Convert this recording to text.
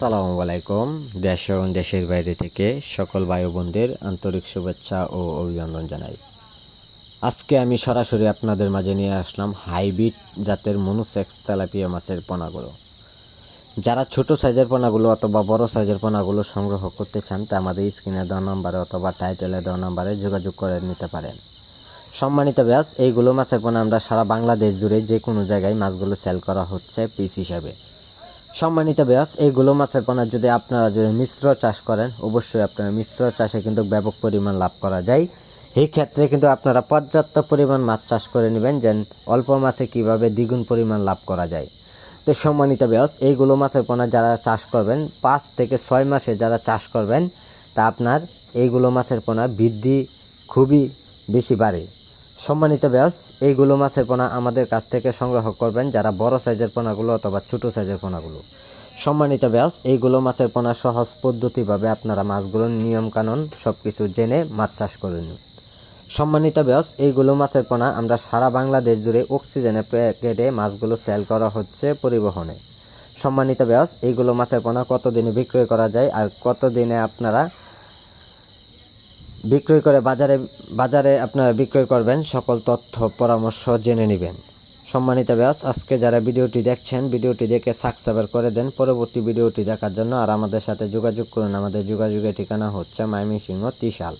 আসসালামু আলাইকুম, দেশ এবং দেশের বাইরে থেকে সকল ভাই বোনদের আন্তরিক শুভেচ্ছা ও অভিনন্দন জানাই। আজকে আমি সরাসরি আপনাদের মাঝে নিয়ে আসলাম হাইব্রিড জাতের মনুসেক্স তেলাপিয়া মাছের পোনাগুলো। যারা ছোট সাইজের পোনাগুলো অথবা বড় সাইজের পোনাগুলো সংগ্রহ করতে চান, তা আমাদের স্ক্রিনে দেওয়া নাম্বারে অথবা টাইটেলে দেওয়া নাম্বারে যোগাযোগ করে নিতে পারেন। সম্মানিত ব্যাস, এইগুলো মাছের পোনা আমরা সারা বাংলাদেশ জুড়ে যে কোনো জায়গায় মাছগুলো সেল করা হচ্ছে পিস হিসাবে। সম্মানিত ব্যাস এইগুলো মাছের পোনা যদি আপনারা যদি মিশ্র চাষ করেন, অবশ্যই আপনারা মিশ্র চাষে কিন্তু ব্যাপক পরিমাণ লাভ করা যায়। এই ক্ষেত্রে কিন্তু আপনারা পর্যাপ্ত পরিমাণ মাছ চাষ করে নেবেন, যেন অল্প মাছে কীভাবে দ্বিগুণ পরিমাণ লাভ করা যায়। তো সম্মানিত ব্যাস এইগুলো মাছের পোনা যারা চাষ করবেন, পাঁচ থেকে ছয় মাসে যারা চাষ করবেন, তা আপনার এইগুলো মাছের পোনা বৃদ্ধি খুবই বেশি বাড়ে। সম্মানিত ব্যাস এইগুলো মাছের পোনা আমাদের কাছ থেকে সংগ্রহ করবেন যারা বড় সাইজের পোনাগুলো অথবা ছোট সাইজের পোনাগুলো। সম্মানিত ব্যাস এইগুলো মাছের পোনা সহজ পদ্ধতিভাবে আপনারা মাছগুলোর নিয়মকানুন সব কিছু জেনে মাছ চাষ করে নিন। সম্মানিত ব্যাস এইগুলো মাছের পোনা আমরা সারা বাংলাদেশ জুড়ে অক্সিজেনের প্যাকেটে মাছগুলো সেল করা হচ্ছে পরিবহনে। সম্মানিত ব্যাস এইগুলো মাছের পোনা কতদিনে বিক্রয় করা যায় আর কতদিনে আপনারা বিক্রয় করে বাজারে বাজারে আপনারা বিক্রয় করবেন, সকল তথ্য, পরামর্শ জেনে নেবেন। সম্মানিত ব্যাস আজকে যারা ভিডিওটি দেখছেন, ভিডিওটি দেখে সাবস্ক্রাইব করে দেন। পরবর্তী ভিডিওটি দেখার জন্য আর আমাদের সাথে যোগাযোগ করুন। আমাদের যোগাযোগের ঠিকানা হচ্ছে মাইমি সিংহ ত্রিশাল।